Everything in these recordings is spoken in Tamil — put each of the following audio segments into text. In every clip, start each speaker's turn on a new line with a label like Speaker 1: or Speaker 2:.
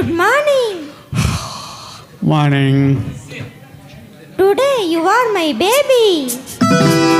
Speaker 1: Good morning. morning.
Speaker 2: Today you are my baby.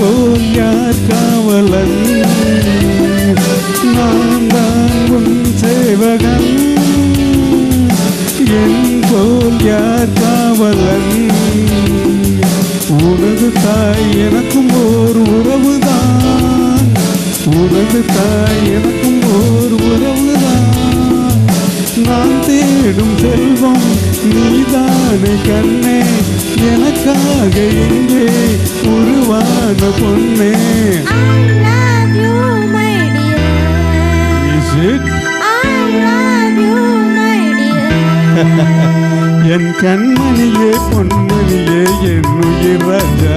Speaker 2: போல் யார் காவலன்? நான் தான் உன் சேவகன். என் போல் யார் காவலன்? உனது தாய் எனக்கும் ஓர் உறவுதான். உனது தாய் எனக்கும் ஓர் உறவு. நான் தேடும் செல்வம் நீதானே கண்ணே. எனக்காக இங்கே உருவான பொண்ணே. என் கண்மணியே பொன்மணியே என் உயிர் ராஜா.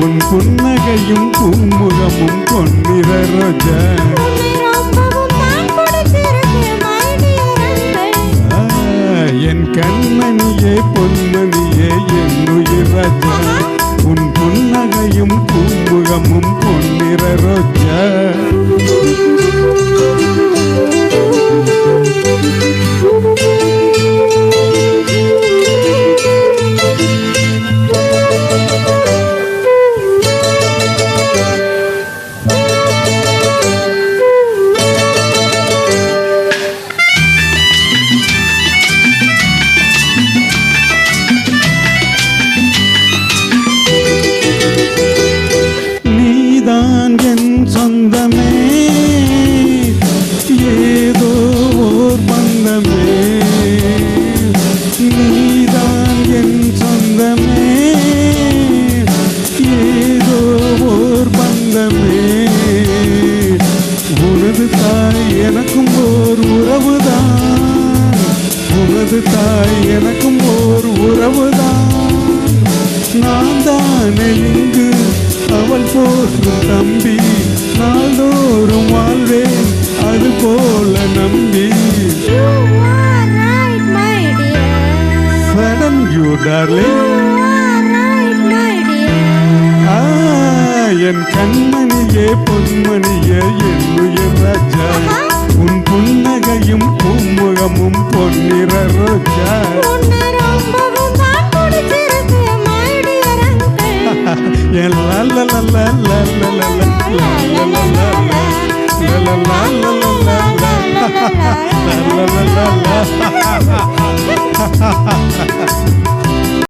Speaker 2: உன் புன்னகையும் பூமுகமும் பொன்னிற ரோஜா. Let உனது தாய் எனக்கும் ஓர் உறவுதான். நான் தானே இங்கு அவள் போற்றும் தம்பி. நாள்தோறும் வாழ்வேன் அது போல நம்பி. சடன் யூ டார்லிங் என் கண்மணியே பொன்மணியே என் உயிர் ராஜா. உன் கையும் பூமுகமும் பொன்னிற ரோஜா la la